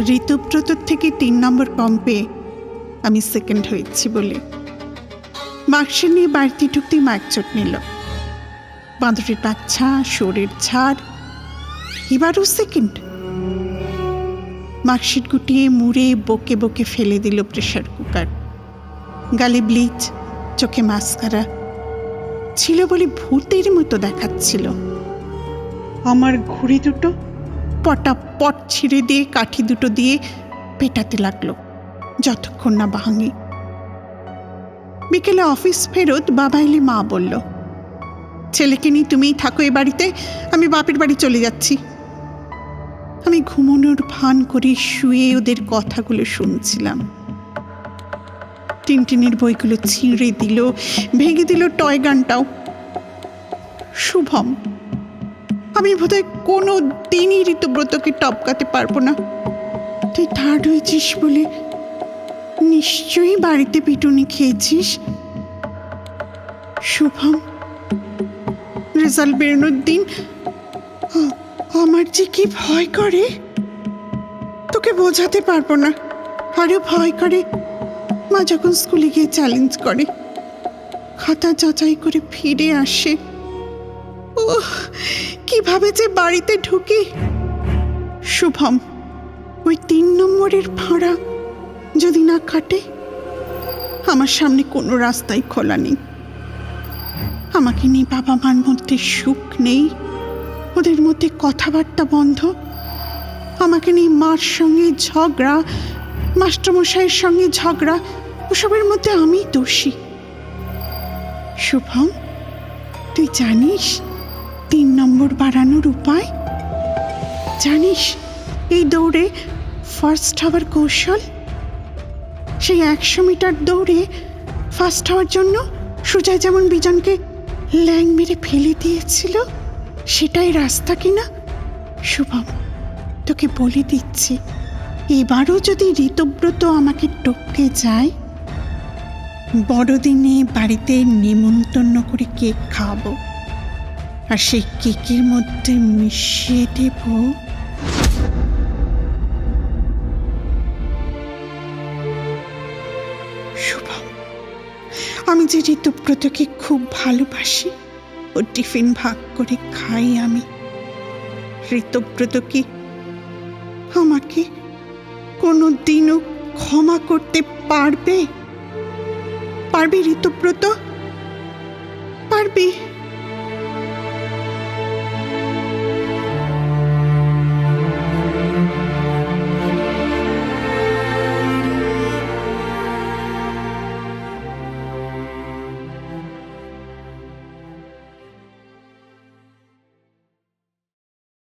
ঋতুব্রতর থেকে তিন নম্বর কম পেয়ে আমি সেকেন্ড হয়েছি বলে। মার্কশিট নিয়ে বাড়িতে ঢুকতেই মার্কচোট নিল। বাঁদরের বাচ্চা শোরের ঝাড়, এবারও সেকেন্ড মার্কশিট গুটিয়ে মুড়ে বকে বকে ফেলে দিল প্রেশার কুকার। গালে ব্লিচ, চোখে মাস্কারা ছিল বলে ভূতের মতো দেখাচ্ছিল। আমার ঘুড়ি দুটো পটাপট ছিঁড়ে দিয়ে, কাঠি দুটো দিয়ে পেটাতে লাগল, যতক্ষণ না ভাঙে বিকেলে অফিস ফেরত বাবা এলে মা বলল, ছেলেকে নিয়ে তুমিই থাকো এ বাড়িতে, আমি বাপের বাড়ি চলে যাচ্ছি। আমি ঘুমোনোর ভান করে শুয়ে ওদের কথাগুলো শুনছিলাম। টিনটিনের বইগুলো ছিঁড়ে দিল, ভেঙে দিল টয় গানটাও। শুভম আমি বোধহয় কোনো দিনই ঋতুব্রতকে টপকাতে পারব না। তুই থার্ড হয়েছিস বলে নিশ্চয়ই বাড়িতে পিটুনি খেয়েছিস। শুভম, রেজাল্ট বেরোনোর দিন আমার যে কি ভয় করে, তোকে বোঝাতে পারব না। আরও ভয় করে মা যখন স্কুলে গিয়ে চ্যালেঞ্জ করে, খাতা যাচাই করে ফিরে আসে। ও কীভাবে যে বাড়িতে ঢুকি? শুভম, ওই তিন নম্বরের ভাড়া যদি না কাটে, আমার সামনে কোনো রাস্তাই খোলা নেই। আমাকে নিয়ে বাবা মার মধ্যে সুখ নেই, ওদের মধ্যে কথাবার্তা বন্ধ, আমাকে নিয়ে মার সঙ্গে ঝগড়া, মাস্টারমশাইয়ের সঙ্গে ঝগড়া, ওসবের মধ্যে আমি দোষী। শুভম, তুই জানিস তিন নম্বর বাড়ানোর উপায়? জানিস, এই দৌড়ে ফার্স্ট হওয়ার কৌশল? সেই একশো মিটার দৌড়ে ফার্স্ট হওয়ার জন্য সুজয় যেমন বিজনকে ল্যাং মেরে ফেলে দিয়েছিল, সেটাই রাস্তা কিনা? শুভম, তোকে বলে দিচ্ছি, এবারও যদি ঋতব্রত আমাকে টপকে যায়, বড়দিনে বাড়িতে নেমন্তন্ন করে কেক খাওয়াবো। আর সেই কেকের মধ্যে মিশিয়ে দেব। আমি যে ঋতুব্রতকে খুব ভালোবাসি, ও টিফিন ভাগ করে খাই আমি। ঋতব্রত কি আমাকে কোনো দিনও ক্ষমা করতে পারবে? পারবে ঋতব্রত? পারবি।